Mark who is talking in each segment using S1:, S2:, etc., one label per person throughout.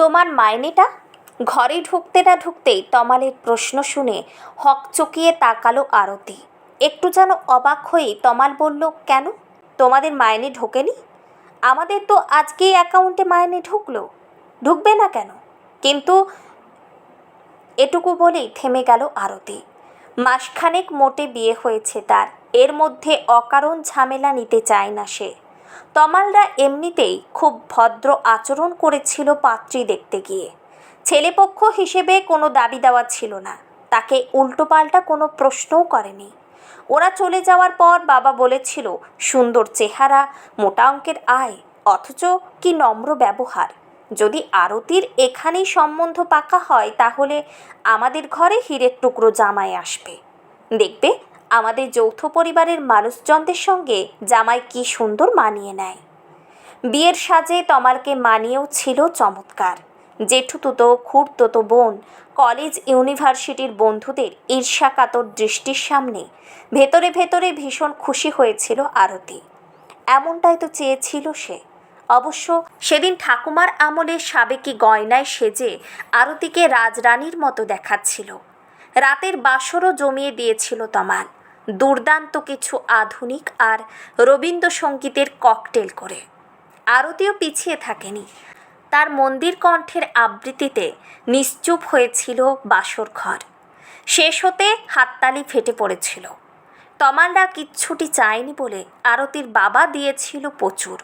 S1: তোমার মাইনেটা? ঘরে ঢুকতে না ঢুকতেই তমালের প্রশ্ন শুনে হকচকিয়ে তাকালো আরতি। একটু যেন অবাক হয়ে তমাল বলল, কেন? তোমাদের মাইনে ঢোকেনি? আমাদের তো আজকেই অ্যাকাউন্টে মাইনে ঢুকলো। ঢুকবে না কেন? কিন্তু এটুকু বলেই থেমে গেল আরতি। মাসখানেক মোটে বিয়ে হয়েছে তার। এর মধ্যে অকারণ ঝামেলা নিতে চায় না সে। তমালরা এমনিতেই খুব ভদ্র আচরণ করেছিল পাত্রী দেখতে গিয়ে। ছেলেপক্ষ হিসেবে কোনো দাবি দেওয়া ছিল না। তাকে উল্টোপাল্টা কোনো প্রশ্নও করেনি। ওরা চলে যাওয়ার পর বাবা বলেছিল, সুন্দর চেহারা, মোটা অঙ্কের আয়, অথচ কি নম্র ব্যবহার। যদি আরতির এখানেই সম্বন্ধ পাকা হয়, তাহলে আমাদের ঘরে হীরের টুকরো জামাই আসবে। দেখবে আমাদের যৌথ পরিবারের মানুষজনদের সঙ্গে জামাই কি সুন্দর মানিয়ে নেয়। বিয়ের সাজে তমালকে মানিয়েও ছিল চমৎকার। জেঠুতুতো খুঁড়তুতো বোন, কলেজ, ইউনিভার্সিটির বন্ধুদের ঈর্ষাকাতর দৃষ্টির সামনে ভেতরে ভেতরে ভীষণ খুশি হয়েছিল আরতি। এমনটাই তো চেয়েছিল সে। অবশ্য সেদিন ঠাকুমার আমলে সাবেকি গয়নায় সেজে আরতিকে রাজরানীর মতো দেখাচ্ছিল। রাতের বাসরও জমিয়ে দিয়েছিল তমাল দুর্দান্ত কিছু আধুনিক আর রবীন্দ্রসঙ্গীতের ককটেল করে। আরতিও পিছিয়ে থাকেনি। তার মন্দির কণ্ঠের আবৃত্তিতে নিশ্চুপ হয়েছিল বাসর ঘর। শেষ হতে হাততালি ফেটে পড়েছিল। তমালরা কিচ্ছুটি চায়নি বলে আরতির বাবা দিয়েছিল প্রচুর।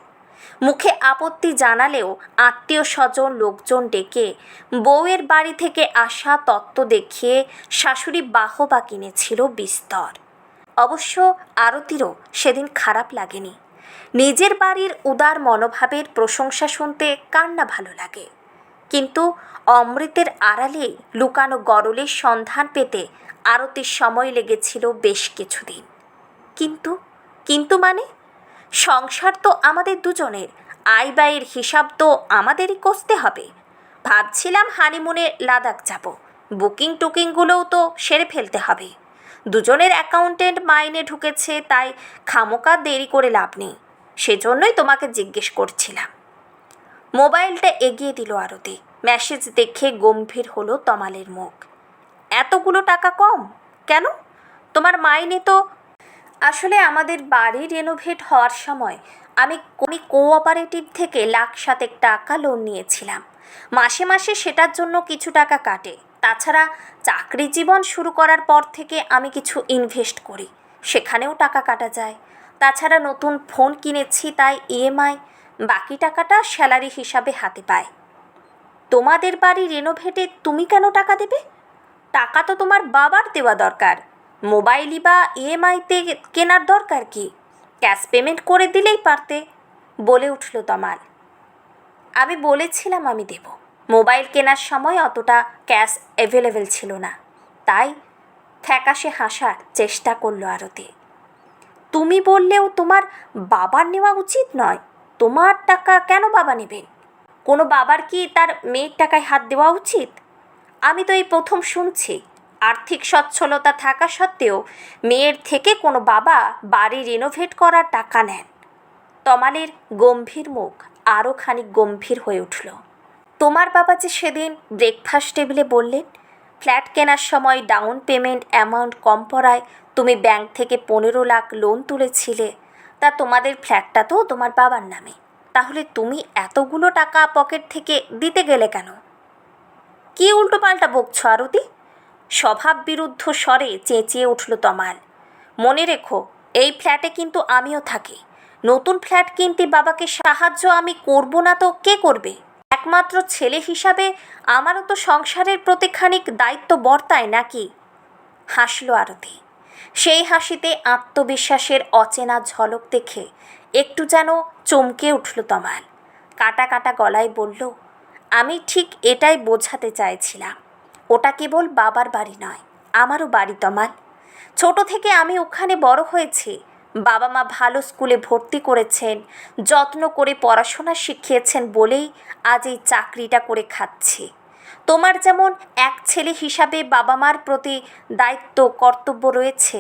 S1: মুখে আপত্তি জানালেও আত্মীয় স্বজন লোকজন ডেকে বউয়ের বাড়ি থেকে আসা তত্ত্ব দেখিয়ে শাশুড়ি বাহবা কিনেছিল বিস্তর। অবশ্য আরতিরও সেদিন খারাপ লাগেনি। নিজের বাড়ির উদার মনোভাবের প্রশংসা শুনতে কার না ভালো লাগে। কিন্তু অমৃতের আড়ালে লুকানো গরলের সন্ধান পেতে আরতির সময় লেগেছিল বেশ কিছুদিন। কিন্তু কিন্তু মানে? সংসার তো আমাদের দুজনের আয় ব্যয়ের হিসাব তো আমাদেরই কষতে হবে। ভাবছিলাম হানিমুনে লাদাখ যাব। বুকিং টুকিংগুলোও তো সেরে ফেলতে হবে। দুজনের অ্যাকাউন্টেন্ট মাইনে ঢুকেছে, তাই খামোকা দেরি করে লাভ নেই। সেজন্যই তোমাকে জিজ্ঞেস করছিলাম। মোবাইলটা এগিয়ে দিল আরতি। মেসেজ দেখে গম্ভীর হলো তমালের মুখ। এতগুলো টাকা কম? কেন? তোমার মাইনে তো আসলে আমাদের বাড়ি রেনোভেট হওয়ার সময় আমি আমি কোঅপারেটিভ থেকে লাখ সাতেক টাকা লোন নিয়েছিলাম। মাসে মাসে সেটার জন্য কিছু টাকা কাটে। তাছাড়া চাকরি জীবন শুরু করার পর থেকে আমি কিছু ইনভেস্ট করি। সেখানেও টাকা কাটা যায়। তাছাড়া নতুন ফোন কিনেছি তাই ইএমআই বাকি টাকাটা স্যালারি হিসাবে হাতে পায়। তোমাদের বাড়ি রেনোভেটে তুমি কেন টাকা দেবে? টাকা তো তোমার বাবার দেওয়া দরকার। মোবাইলই বা ইএমআইতে কেনার দরকার কি? ক্যাশ পেমেন্ট করে দিলেই পারতে, বলে উঠল তমাল। আমি বলেছিলাম আমি দেব। মোবাইল কেনার সময় অতটা ক্যাশ অ্যাভেলেবেল ছিল না। তাই ফ্যাকাশে হাসার চেষ্টা করল আরতি। তুমি বললেও তোমার বাবার নেওয়া উচিত নয়। তোমার টাকা কেন বাবা নেবেন? কোনো বাবার কি তার মেয়ের টাকায় হাত দেওয়া উচিত? আমি তো এই প্রথম শুনছি। আর্থিক সচ্ছলতা থাকা সত্ত্বেও মেয়ের থেকে কোনো বাবা বাড়ি রিনোভেট করার টাকা নেন। তমালের গম্ভীর মুখ আরও খানিক গম্ভীর হয়ে উঠল। তোমার বাবা যে সেদিন ব্রেকফাস্ট টেবিলে বললেন, ফ্ল্যাট কেনার সময় ডাউন পেমেন্ট অ্যামাউন্ট কম পড়ায়, তুমি ব্যাংক থেকে পনেরো লাখ লোন তুলেছিলে, তা তোমাদের ফ্ল্যাটটা তো তোমার বাবার নামে। তাহলে তুমি এতগুলো টাকা পকেট থেকে দিতে গেলে কেন? কি উল্টোপাল্টা বকছ, আরতি? স্বভাব বিরুদ্ধ স্বরে চেঁচিয়ে উঠল তমাল। মনে রেখো, এই ফ্ল্যাটে কিন্তু আমিও থাকি। নতুন ফ্ল্যাট কিনতে বাবাকে সাহায্য আমি করব না তো কে করবে? একমাত্র ছেলে হিসাবে আমারও তো সংসারের প্রতি খানিক দায়িত্ব বর্তায় নাকি? হাসল আরতি। সেই হাসিতে আত্মবিশ্বাসের অচেনা ঝলক দেখে একটু যেন চমকে উঠল তমাল। কাটা কাটা গলায় বলল, আমি ঠিক এটাই বোঝাতে চাইছিলাম। ওটা কেবল বাবার বাড়ি নয়, আমারও বাড়ি তমাল। ছোট থেকে আমি ওখানে বড় হয়েছি বাবা মা ভালো স্কুলে ভর্তি করেছেন, যত্ন করে পড়াশোনা শিখিয়েছেন বলেই আজ এই চাকরিটা করে খাচ্ছি। তোমার যেমন এক ছেলে হিসাবে বাবা মার প্রতি দায়িত্ব, কর্তব্য রয়েছে,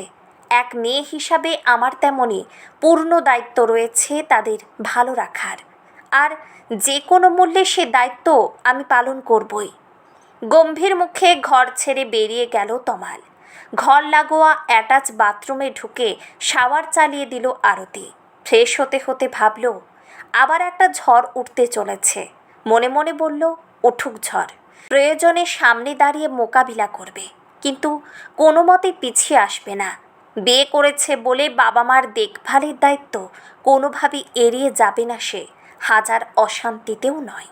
S1: এক মেয়ে হিসাবে আমার তেমনই পূর্ণ দায়িত্ব রয়েছে তাদের ভালো রাখার। আর যে কোনো মূল্যে সে দায়িত্ব আমি পালন করবই। গম্ভীর মুখে ঘর ছেড়ে বেরিয়ে গেল তমাল। ঘর লাগোয়া অ্যাটাচ বাথরুমে ঢুকে শাওয়ার চালিয়ে দিল আরতি। ফ্রেশ হতে হতে ভাবল, আবার একটা ঝড় উঠতে চলেছে। মনে মনে বলল, উঠুক ঝড়। প্রয়োজনে সামনে দাঁড়িয়ে মোকাবিলা করবে। কিন্তু কোনো মতে পিছিয়ে আসবে না। বিয়ে করেছে বলে বাবা মার দেখভালের দায়িত্ব কোনোভাবেই এড়িয়ে যাবে না সে। হাজার অশান্তিতেও নয়।